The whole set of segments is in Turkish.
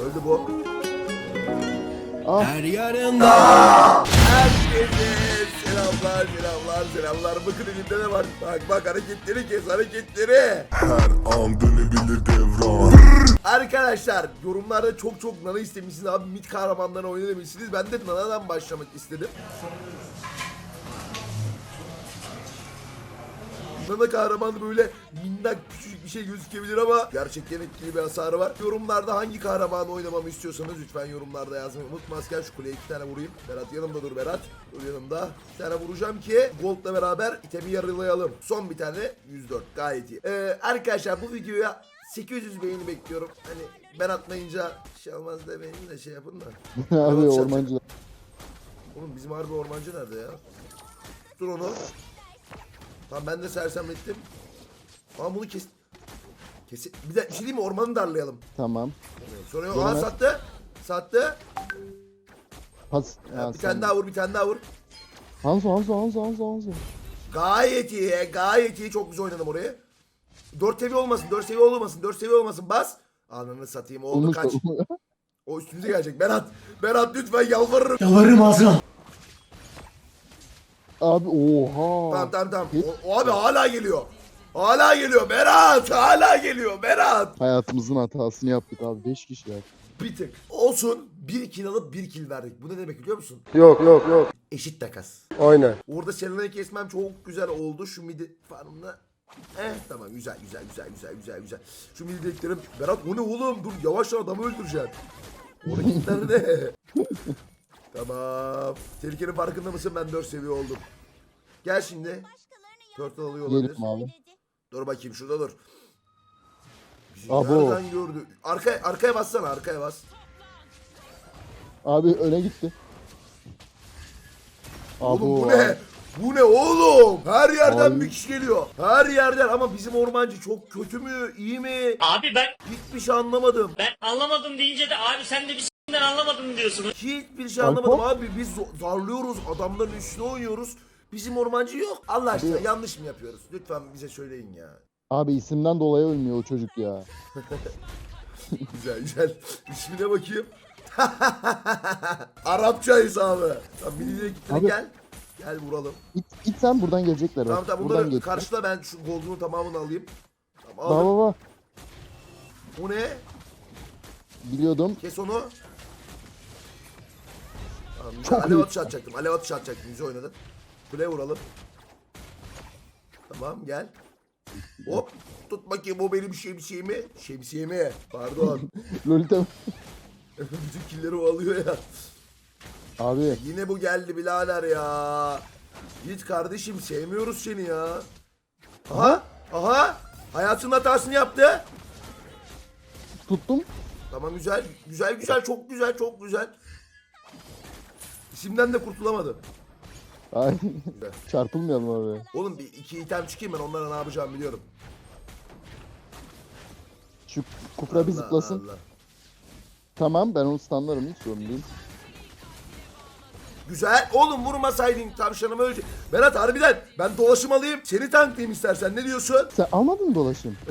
Öldü bu. Ah Her yanında. Herkese selamlar selamlar selamlar. Bakın elimde ne var? Bak bak hareketleri kes hareketleri. Her an dönebilir devran Arkadaşlar yorumlarda çok çok Nana istemişsiniz abi mit kahramanlarını oyna demişsiniz. Ben de Nana'dan başlamak istedim. Nana kahramanı böyle minnak küçücük bir şey gözükebilir ama gerçekten etkili bir hasarı var. Yorumlarda hangi kahramanı oynamamı istiyorsanız lütfen yorumlarda yazmayı unutmazken şu kuleye iki tane vurayım. Berat yanımda dur Berat. Dur yanımda. Bir tane vuracağım ki Gold'la beraber itemi yarılayalım. Son bir tane 104 gayet iyi. Ee, arkadaşlar bu videoya 800 beğeni bekliyorum. Hani ben atmayınca şey olmaz demeyin de şey yapın da. abi Evet, ormancılar. Oğlum bizim harbi ormancı nerede ya? Dur onu. Tamam ben de sersemlettim. Ama bunu kes... Kes... Bir de bir şey diyeyim mi? Ormanı darlayalım. Tamam. Sonra. Görmez. Aa sattı. Sattı. Pas. Ya, Ha, bir tane daha vur, bir tane daha vur. Hanzo Hanzo Hanzo Hanzo Hanzo. Gayet iyi, gayet iyi. Çok güzel oynadım orayı. 4 seviye olmasın, 4 seviye olmasın, 4 seviye olmasın. Bas. Ananı satayım. Oldu Olmuş kaç. O üstümüze gelecek. Berat. Berat lütfen yalvarırım. Yalvarırım Azra. Abi oha. Tamam tamam tamam. O, o abi hala geliyor. Hala geliyor Berat. Hala geliyor Berat. Hayatımızın hatasını yaptık abi. 5 kişi ya. Bir tık. Olsun. Bir kill alıp bir kill verdik. Bu ne demek biliyor musun? Yok yok yok. Eşit takas. Aynen. Orada Selena'yı kesmem çok güzel oldu. Şu midi farmına. Eh tamam güzel güzel güzel güzel güzel güzel. Şu midi dediklerim. Berat o ne oğlum? Dur yavaş adamı öldüreceksin. O hareketler ne? tamam. Tehlikenin farkında mısın? Ben 4 seviye oldum. Gel şimdi. Turtle alıyor olabilir. Gelirim abi. Dur bakayım şurada dur. Bizi Abo. nereden gördü? Arkaya, arkaya bassana arkaya bas. Abi öne gitti. Oğlum Abo, bu ne? Bu ne oğlum? Her yerden Abi. bir kişi geliyor. Her yerden ama bizim ormancı çok kötü mü? iyi mi? Abi ben Hiçbir şey anlamadım. ben anlamadım deyince de abi sen de bir s***den anlamadım diyorsun. Hiçbir şey anlamadım abi. Biz zarlıyoruz, adamların üstüne oynuyoruz. Bizim ormancı yok. Allah aşkına Abi- yanlış mı yapıyoruz? Lütfen bize söyleyin ya. Abi isimden dolayı ölmüyor o çocuk ya. Güzel güzel. İsmine bakayım. Arapça hesabı. Tamam biriyle gittin Abi- gel. Gel vuralım. İt, it sen buradan gelecekler. Tamam bak. tamam buradan bunları geç. karşıla ben şu gold'unu tamamını alayım. Tamam Baba aldım. baba. Bu ne? Biliyordum. Kes onu. Çok Alev atışı atacaktım. Alev atışı atacaktım. Güzel oynadın. Kule vuralım. Tamam gel. Hop. Tut bakayım o benim şemsiye mi? Şemsiye mi? Pardon. Lolita. Bütün killeri o alıyor ya. Abi Yine bu geldi birader ya. Git kardeşim sevmiyoruz seni ya. Aha. Aha. Hayatının hatasını yaptı. tuttum. Tamam güzel. Güzel güzel çok güzel çok güzel. İsimden de kurtulamadım. Ay. Çarpılmayalım abi. Oğlum bir iki item çıkayım ben onlara ne yapacağımı biliyorum. Şu kufra bir Allah zıplasın. Allah. Tamam ben onu standlarım hiç sorun değil. Güzel. Oğlum vurmasaydın tavşanımı ölecek. Berat harbiden ben dolaşım alayım. Seni tanklayayım istersen. Ne diyorsun? Sen almadın mı dolaşım?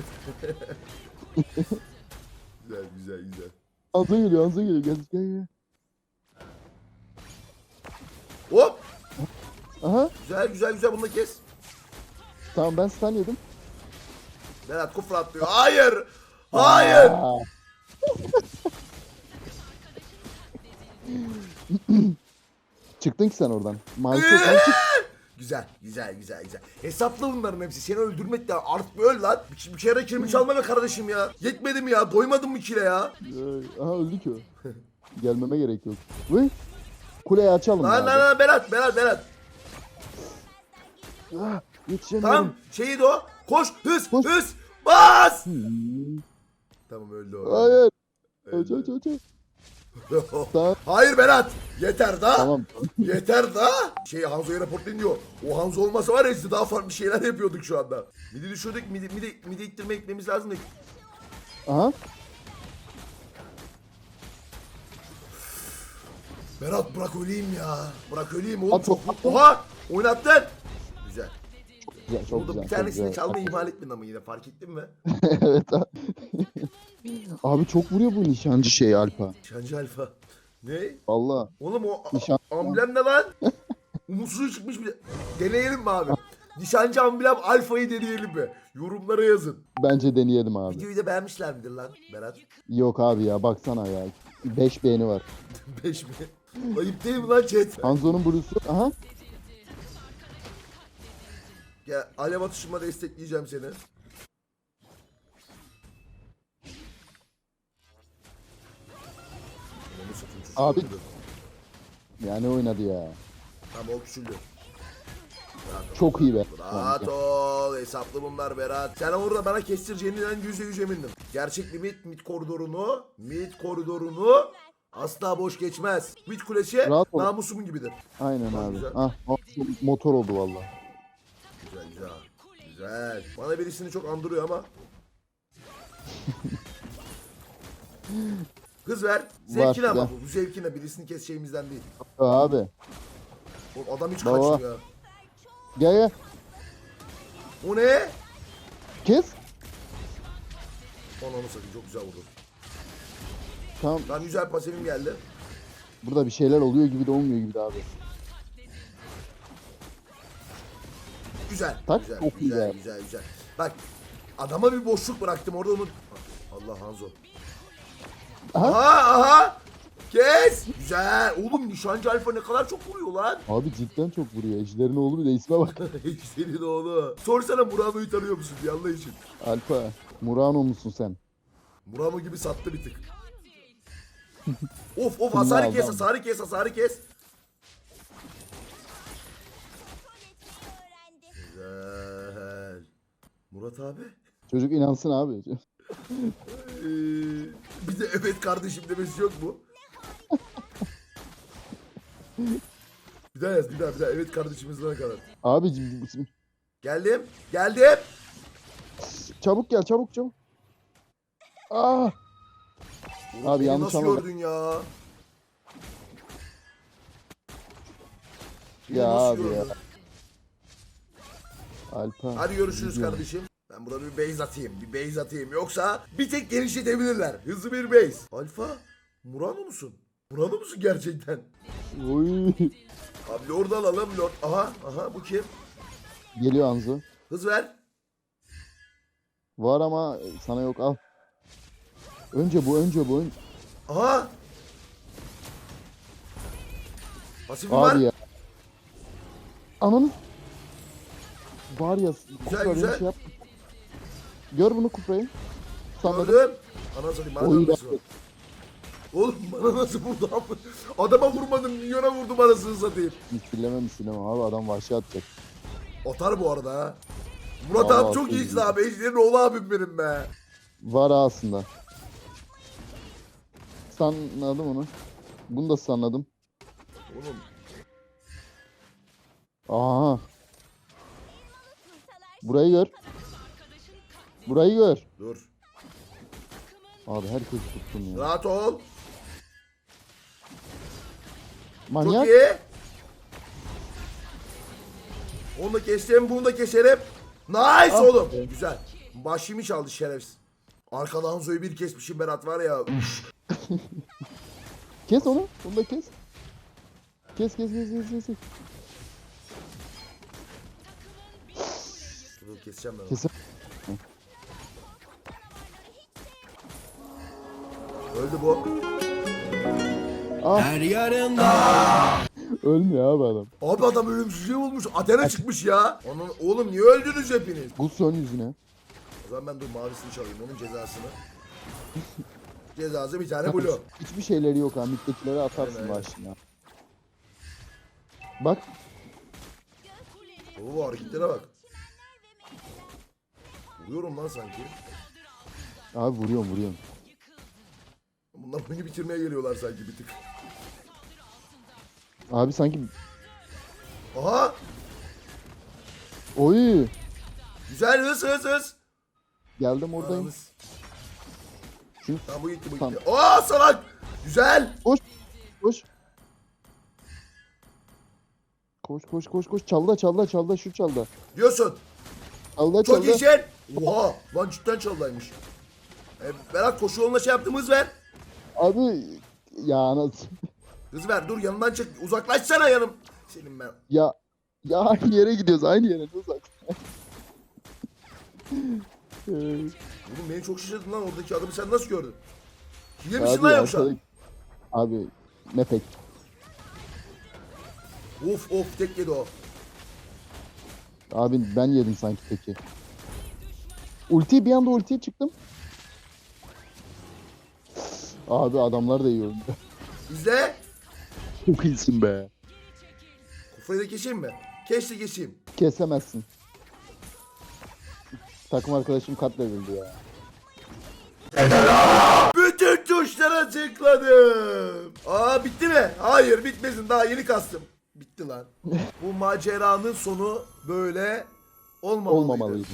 Güzel güzel güzel. Anzo geliyor Anzo geliyor gel gel gel. Hop. Aha Güzel güzel güzel bunu da kes. tamam ben stun yedim. Berat kufra atlıyor. Hayır. Hayır. Aa. Çıktın ki sen oradan. Mantık. Güzel, güzel, güzel, güzel. Hesaplı bunların hepsi. Seni öldürmek de artık öl lan. Bir, bir kere kilimi çalma be kardeşim ya. Yetmedi mi ya? Doymadın mı kile ya? Ee, Aha öldü ki o. Gelmeme gerek yok. Vay. Kuleyi açalım Lan lan lan Berat, Berat, Berat. Ah, yetişemiyorum. Tamam, şeydi o. Koş, hız, Koş. hız. Bas. Tamam öldü o. Hayır. Öldü. Aç. aç. Tamam. Hayır Berat. Yeter daha. Tamam. Yeter daha. Şey Hanzo'ya raportlayın diyor. O Hanzo olmasa var ya işte daha farklı şeyler yapıyorduk şu anda. Midi düşürdük. Midi, midi, midi ittirme gitmemiz lazım da. Aha. Berat bırak öleyim ya. Bırak öleyim oğlum. At, çok... at. Oha! Oynattın. Güzel. Güzel çok Burada güzel. bir tanesini çalmayı ihmal etmedin ama yine fark ettin mi? evet abi. Abi çok vuruyor bu nişancı şey Alpa. Nişancı alfa. Ne? Valla. Oğlum o Nişan- amblem ne lan? Umutsuz çıkmış bir. Deneyelim mi abi? Nişancı amblem alfayı deneyelim mi? Yorumlara yazın. Bence deneyelim abi. Videoyu da beğenmişler midir lan Berat? Yok abi ya baksana ya. 5 beğeni var. 5 mi? Ayıp değil mi lan chat? Hanzo'nun Blue'su. Aha. Ya alev atışıma destekleyeceğim seni. Abi-. Yani oynadı ya. Tamam o küçüldü. Çok iyi be. Rahat ol. Hesaplı bunlar Berat. Sen orada bana kestireceğinden yüzde yüz emindim. Gerçek bir mid, mid koridorunu, mid koridorunu asla boş geçmez. Mid kulesi Rahat ol. namusumun gibidir. Aynen abi. Güzel. Ah motor oldu valla. Güzel güzel. Güzel. Bana birisini çok andırıyor ama. Hız ver. Zevkine ama bu. Bu zevkine birisini keseceğimizden değil. Abi. Oğlum adam hiç Baba. kaçmıyor. Gel gel. O ne? Kes. Onu satayım çok güzel vurdu. Tamam. Lan güzel pasifim geldi. Burada bir şeyler oluyor gibi de olmuyor gibi de abi. Güzel. Tak, güzel, çok iyi güzel, ya. güzel, güzel. Bak adama bir boşluk bıraktım orada onu. Allah Hanzo. Aha. Aha aha. Kes. Güzel. Oğlum nişancı alfa ne kadar çok vuruyor lan. Abi cidden çok vuruyor. Ejder'in oğlu bir de isme bak. Senin oğlu. Sorsana Murano'yu tanıyor musun diye Allah için. Alpa. Murano musun sen? Murano gibi sattı bir tık. Of of hasarı kes hasarı kes hasarı kes. Güzel. Murat abi. Çocuk inansın abi. Ee, bir de evet kardeşim demesi yok mu? bir daha yaz bir daha bir daha evet kardeşimizden kadar. Abi c- Geldim geldim. çabuk gel çabuk çabuk. Ah. Oğlum Abi beni yanlış nasıl gördün ya? Beni Ya nasıl abi ya. Alpa. Hadi görüşürüz Gidiyorum. kardeşim. Ben burada bir base atayım. Bir base atayım. Yoksa bir tek genişletebilirler. Hızlı bir base. Alfa. Murano musun? Murano musun gerçekten? Oy. Abi Lord alalım. Lord. Aha. Aha bu kim? Geliyor Anzu. Hız ver. Var ama sana yok al. Önce bu önce bu. ön- Aha. Pasifim var. Abi ya. Ananı. Var ya. Kupra öyle güzel. Şey yap. Gör bunu kuprayı. Ana satayım. Bana var. Oğlum bana nasıl vurdu abi? Adama vurmadım. Milyona vurdum anasını satayım. Hiç bilememişsin ama abi adam vahşi atacak. Atar bu arada ha. Murat Vallahi abi çok gibi. abi. Ejder'in oğlu abim benim be. Var aslında. Sanladım onu. Bunu da sanladım. Oğlum Aha. Burayı gör. Burayı gör. dur. Abi herkes tuttun ya. Rahat ol. Manyak. Çok iyi. Onu da kestim, bunu da keserim. Nice Ah oğlum. be. Güzel. Başımı çaldı şerefsiz. Arkadan Zoe'yu bir kesmişim Berat var ya. Üf. Kes onu. Bunu da kes. Kes kes kes kes kes. Dur keseceğim ben onu. Kes. Öldü bu. Her yarında Ölmüyor abi adam. Abi adam ölümsüzlüğü bulmuş. Athena çıkmış ya. Onun, oğlum niye öldünüz hepiniz? Bu son yüzüne. O zaman ben dur mavisini çalayım onun cezasını. Cezası bir tane blue. Hiçbir şeyleri yok ha. Mittekileri atarsın aynen. başına. Bak. Oo hareketlere bak. Vuruyorum lan sanki. Abi vuruyorum vuruyorum. Bunlar beni bitirmeye geliyorlar sanki bir tık. Abi sanki Aha! oy Güzel hız hız hız. geldim oradayım. Ananız. Şunu Tamam bu gitti bu gitti. Aa salak! Güzel! koş koş. Koş koş koş koş çalda çalda çalda şu çalda. Diyorsun. Çalda Çok çalda. iyisin. Oha! Lan cidden çaldaymış. E, Berat koşu yoluna şey yaptım hız ver. Abi ya nasıl? Hız ver dur yanından çık. Uzaklaşsana yanım. Senin ben. Ya ya aynı yere gidiyoruz aynı yere uzak. Oğlum beni çok şaşırdın lan oradaki adamı sen nasıl gördün? Hile misin lan yoksa? arkadaki- Abi ne pek. Of of tek yedi o. Abi ben yedim sanki peki. Ulti bir anda ultiye çıktım. Abi adamlar da iyi oynuyor. İzle. Çok iyisin be. Kafayı da keseyim mi? Keş de keseyim. Kesemezsin. Takım arkadaşım katledildi ya. Bütün tuşlara tıkladım. Aa bitti mi? Hayır bitmesin daha yeni kastım. Bitti lan. Bu maceranın sonu böyle olmamalıydı. Olmamalıydı.